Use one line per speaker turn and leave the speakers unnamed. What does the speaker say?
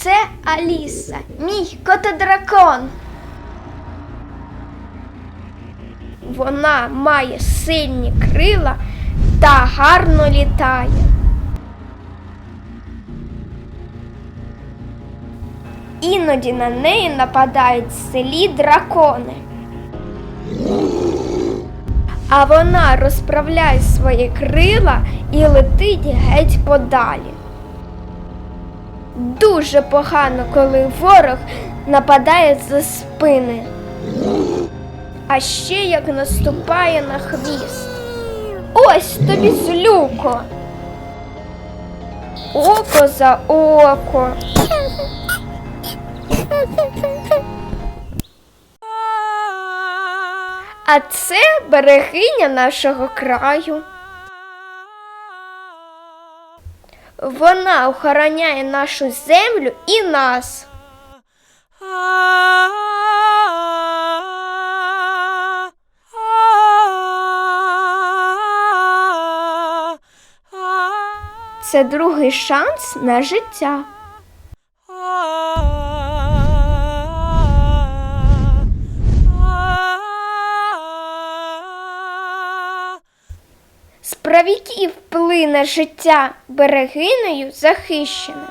Це Аліса, мій котодракон. Вона має сильні крила та гарно літає. Іноді на неї нападають селі дракони. А вона розправляє свої крила і летить геть подалі. Дуже погано, коли ворог нападає за спини. А ще як наступає на хвіст. Ось тобі злюко. Око за око. А це берегиня нашого краю. Вона охороняє нашу землю і нас. Це другий шанс на життя. З правіків плине життя берегиною захищене.